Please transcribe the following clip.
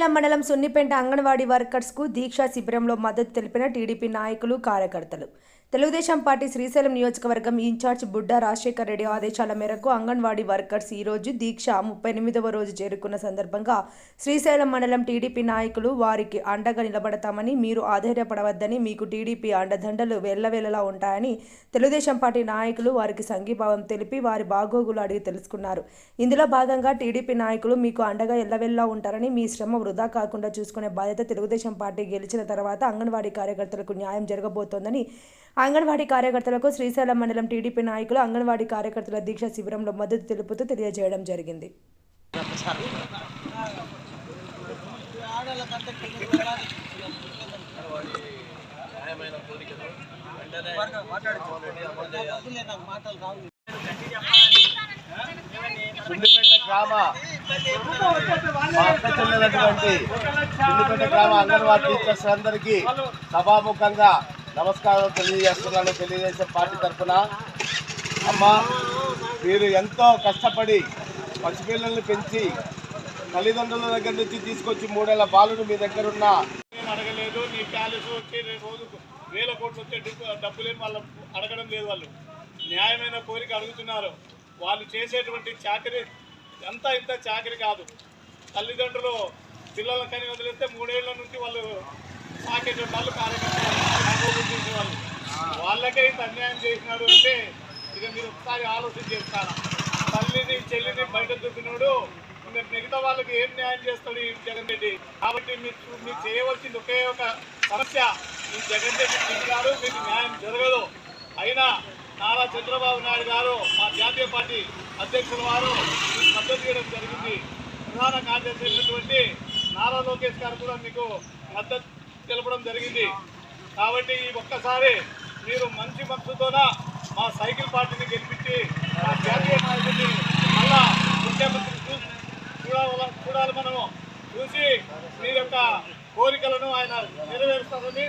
శ్రీశైలం మండలం సున్నిపేంట అంగన్వాడీ వర్కర్స్కు దీక్షా శిబిరంలో మద్దతు తెలిపిన టీడీపీ నాయకులు కార్యకర్తలు. తెలుగుదేశం పార్టీ శ్రీశైలం నియోజకవర్గం ఇన్ఛార్జ్ బుడ్డా రాజశేఖర్ రెడ్డి ఆదేశాల మేరకు అంగన్వాడీ వర్కర్స్ ఈరోజు దీక్ష ముప్పై ఎనిమిదవ రోజు చేరుకున్న సందర్భంగా శ్రీశైలం మండలం టీడీపీ నాయకులు వారికి అండగా నిలబడతామని మీరు ఆధైర్యపడవద్దని మీకు టీడీపీ అండదండలు వెల్లవెల్లలా ఉంటాయని తెలుగుదేశం పార్టీ నాయకులు వారికి సంఘీభావం తెలిపి వారి బాగోగులు అడిగి తెలుసుకున్నారు. ఇందులో భాగంగా టీడీపీ నాయకులు మీకు అండగా ఎల్లవెల్లా ఉంటారని మీ శ్రమ వృధా కాకుండా చూసుకునే బాధ్యత తెలుగుదేశం పార్టీ గెలిచిన తర్వాత అంగన్వాడీ కార్యకర్తలకు న్యాయం జరగబోతోందని అంగన్వాడీ కార్యకర్తలకు శ్రీశైలం మండలం టీడీపీ నాయకులు అంగన్వాడీ కార్యకర్తల దీక్ష శిబిరంలో మద్దతు తెలుపుతూ తెలియజేయడం జరిగింది. సుండిపేట గ్రామ అక్క చెల్లెలటువంటి గ్రామ అంగన్వాడీ టీచర్స్ అందరికీ సభాముఖంగా నమస్కారం తెలియజేస్తున్నాను తెలియజేసే పార్టీ తరఫున. అమ్మ మీరు ఎంతో కష్టపడి పసిపిల్లల్ని పెంచి తల్లిదండ్రుల దగ్గర నుంచి తీసుకొచ్చి మూడేళ్ళ బాలుడు మీ దగ్గర ఉన్న అడగలేదు నీ ప్యాలెస్ వచ్చి రోజు వేల కోట్లు వచ్చే డబ్బు- డబ్బులేని వాళ్ళు అడగడం లేదు వాళ్ళు. న్యాయమైన కోరిక అడుగుతున్నారు. వాళ్ళు చేసేటువంటి చాకరీ ఎంత ఇంత చాకరీ కాదు. తల్లిదండ్రులు పిల్లల కని వదిలేస్తే మూడేళ్ళ నుంచి వాళ్ళు సాకేటువంటి వాళ్ళు కార్యకర్తలు వాళ్ళకే ఇంత అన్యాయం చేసినాడు అంటే ఇక మీరు ఒకసారి ఆలోచన చేస్తారా? తల్లిని చెల్లిని బయట చూపినోడు మిగతా వాళ్ళకి ఏం న్యాయం చేస్తాడు ఈ జగన్ రెడ్డి? కాబట్టి మీరు మీరు చేయవలసింది ఒకే ఒక సమస్య. ఈ జగన్ రెడ్డి గారు మీకు న్యాయం జరగదు. అయినా నారా చంద్రబాబు నాయుడు గారు మా జాతీయ పార్టీ అధ్యక్షుల వారు మద్దతు చేయడం జరిగింది. ప్రధాన కార్యదర్శి అయినటువంటి నారా లోకేష్ గారు కూడా మీకు మద్దతు తెలపడం జరిగింది. కాబట్టి ఈ ఒక్కసారి మీరు మంచి మనసుతోన మా సైకిల్ పార్టీని గెలిపించి మా జాతీయ నాయకుడిని మళ్ళా ముఖ్యమంత్రి చూ- చూడాల చూడాలి మనము. చూసి మీ యొక్క కోరికలను ఆయన నెరవేరుస్తారని